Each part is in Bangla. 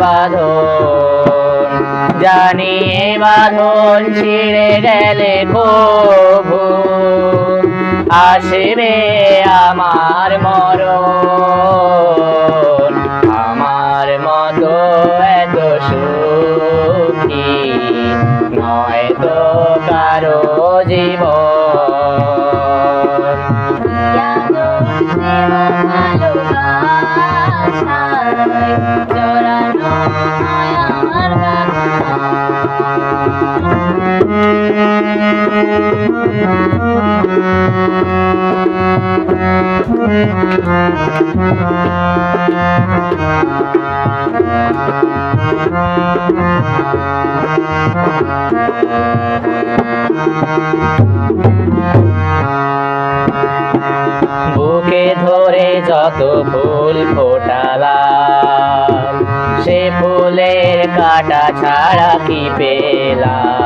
বাঁধন। জানি বাঁধন ছিঁড়ে গেলে কবু আসবে আমার মরণ। আমার মতো এত সুখী নয় তো কারও জীবন। জড়ানো বুকে ধরে যত ফুল ফোটালাম সে ফুলের কাটা ছাড়া কি পেলাম?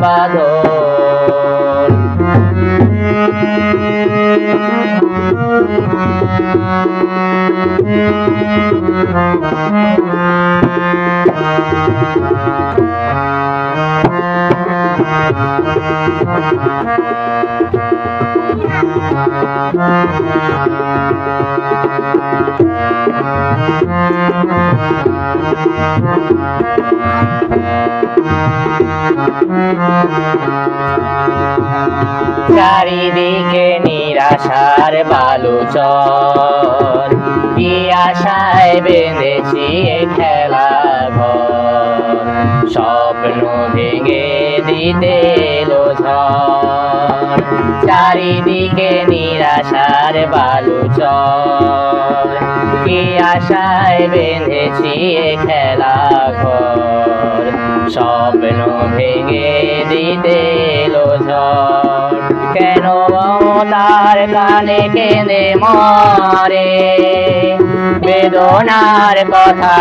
বাঁধন চারিদিকে নিরাশার বালুচর। কি আশায় বেঁধেছি খেলা ঘর? স্বপ্ন ভেঙে দিতে এলো চারিদিকে নিরাশার বালুচর কি আশায় বেঁধেছি খেলা ঘর? স্বপ্ন ভেঙে দিতে এলো ঝড়। কেন তার কানে কেঁদে মরে? বেদনার কথা